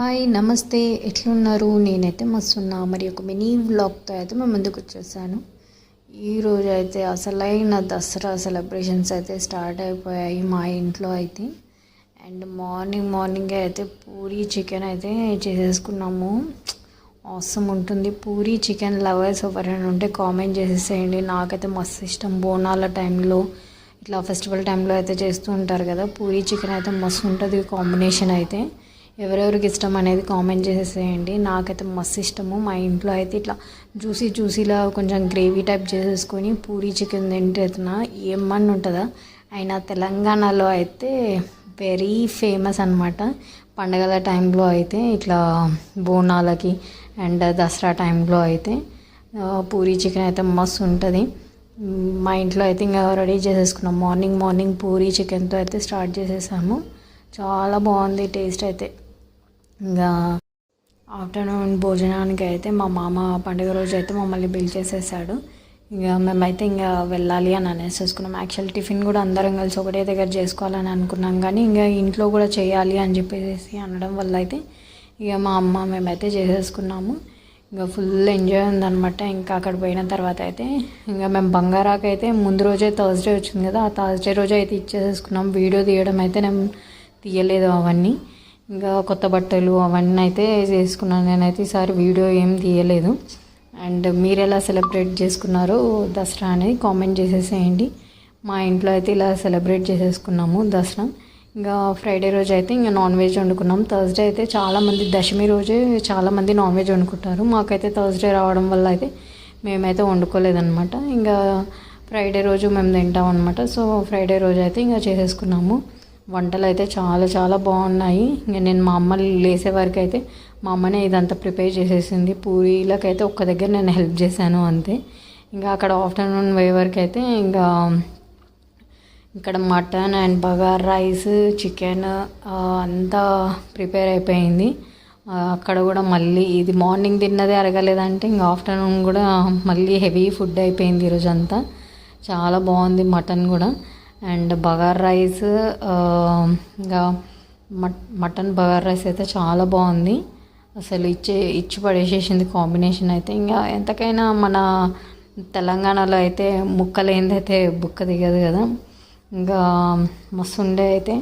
Hi నమస్తే. ఎట్లున్నారు? నేనైతే మస్తున్నా. మరి ఒక మినీ వ్లాగ్తో అయితే మేము ముందుకు వచ్చేసాను. ఈరోజు అయితే అసలైన దసరా సెలబ్రేషన్స్ అయితే స్టార్ట్ అయిపోయాయి మా ఇంట్లో అయితే. అండ్ మార్నింగ్ మార్నింగ్ అయితే పూరీ చికెన్ అయితే చేసేసుకున్నాము. అవసరం ఉంటుంది. పూరీ చికెన్ లవర్స్ ఎవరైనా ఉంటే కామెంట్ చేసేసేయండి. నాకైతే మస్తు ఇష్టం. బోనాల టైంలో ఇట్లా ఫెస్టివల్ టైంలో అయితే చేస్తూ ఉంటారు కదా. పూరీ చికెన్ అయితే మస్తు ఉంటుంది కాంబినేషన్ అయితే. ఎవరెవరికి ఇష్టం అనేది కామెంట్ చేసేసేయండి. నాకైతే మస్తు ఇష్టము. మా ఇంట్లో అయితే ఇట్లా జ్యూసీ జ్యూసీలా కొంచెం గ్రేవీ టైప్ చేసేసుకొని పూరీ చికెన్ తింటేతున్నా ఏమన్నా ఉంటుందా అయినా తెలంగాణలో అయితే వెరీ ఫేమస్ అనమాట పండగల టైంలో అయితే ఇట్లా బోనాలకి అండ్ దసరా టైంలో అయితే పూరి పూరీ చికెన్ అయితే మస్తు ఉంటుంది. మా ఇంట్లో అయితే ఇంకా రెడీ చేసేసుకున్నాం. మార్నింగ్ మార్నింగ్ పూరీ చికెన్తో అయితే స్టార్ట్ చేసేసాము. చాలా బాగుంది టేస్ట్ అయితే. ఇంకా ఆఫ్టర్నూన్ భోజనానికి అయితే మా మామ పండుగ రోజు అయితే మమ్మల్ని బిల్ చేసేసాడు. ఇంకా మేమైతే ఇంకా వెళ్ళాలి అని అనేసి వేసుకున్నాం యాక్చువల్ టిఫిన్ కూడా అందరం కలిసి ఒకటే దగ్గర చేసుకోవాలని అనుకున్నాం కానీ ఇంకా ఇంట్లో కూడా చేయాలి అని చెప్పేసి అనడం వల్ల అయితే ఇక మా అమ్మ మేమైతే చేసేసుకున్నాము. ఇంకా ఫుల్ ఎంజాయ్ ఉందనమాట ఇంకా అక్కడ పోయిన తర్వాత అయితే ఇంకా మేము బంగారాకైతే అయితే ముందు రోజే థర్స్డే వచ్చింది కదా ఆ థర్స్డే రోజు అయితే ఇచ్చేసేసుకున్నాం. వీడియో తీయడం అయితే నేను తీయలేదు అవన్నీ. ఇంకా కొత్త బట్టలు అవన్నీ అయితే చేసుకున్నాను. నేనైతే ఈసారి వీడియో ఏం తీయలేదు. అండ్ మీరు ఎలా సెలబ్రేట్ చేసుకున్నారో దసరా అనేది కామెంట్ చేసేసేయండి. మా ఇంట్లో అయితే ఇలా సెలబ్రేట్ చేసేసుకున్నాము దసరా. ఇంకా ఫ్రైడే రోజు అయితే ఇంకా నాన్ వెజ్ వండుకున్నాం. థర్స్డే అయితే చాలామంది దశమి రోజే చాలామంది నాన్ వెజ్ వండుకుంటారు. మాకైతే థర్స్డే రావడం వల్ల అయితే మేమైతే వండుకోలేదన్నమాట. ఇంకా ఫ్రైడే రోజు మేము తింటాం అనమాట సో ఫ్రైడే రోజు అయితే ఇంకా చేసేసుకున్నాము. వంటలు అయితే చాలా చాలా బాగున్నాయి. ఇంకా నేను మా అమ్మ లేసే వరకు అయితే మా అమ్మనే ఇదంతా ప్రిపేర్ చేసేసింది. పూరీలకైతే ఒక్క దగ్గర నేను హెల్ప్ చేశాను అంతే. ఇంకా అక్కడ ఆఫ్టర్నూన్ పోయే వరకు అయితే ఇంకా ఇక్కడ mutton and bagara rice chicken అంతా ప్రిపేర్ అయిపోయింది. అక్కడ కూడా మళ్ళీ ఇది మార్నింగ్ తిన్నదే అరగలేదంటే ఇంకా ఆఫ్టర్నూన్ కూడా మళ్ళీ హెవీ ఫుడ్ అయిపోయింది ఈరోజంతా. అంతా చాలా బాగుంది మటన్ కూడా. అండ్ బగార్ రైస్ ఇంకా మట్ మటన్ బగార్ రైస్ అయితే చాలా బాగుంది. అసలు ఇచ్చే ఇచ్చి పడేసేసింది కాంబినేషన్ అయితే. ఇంకా ఎంతకైనా మన తెలంగాణలో అయితే ముక్కలేందైతే బుక్క దిగదు కదా. ఇంకా మస్తు ఉండే అయితే.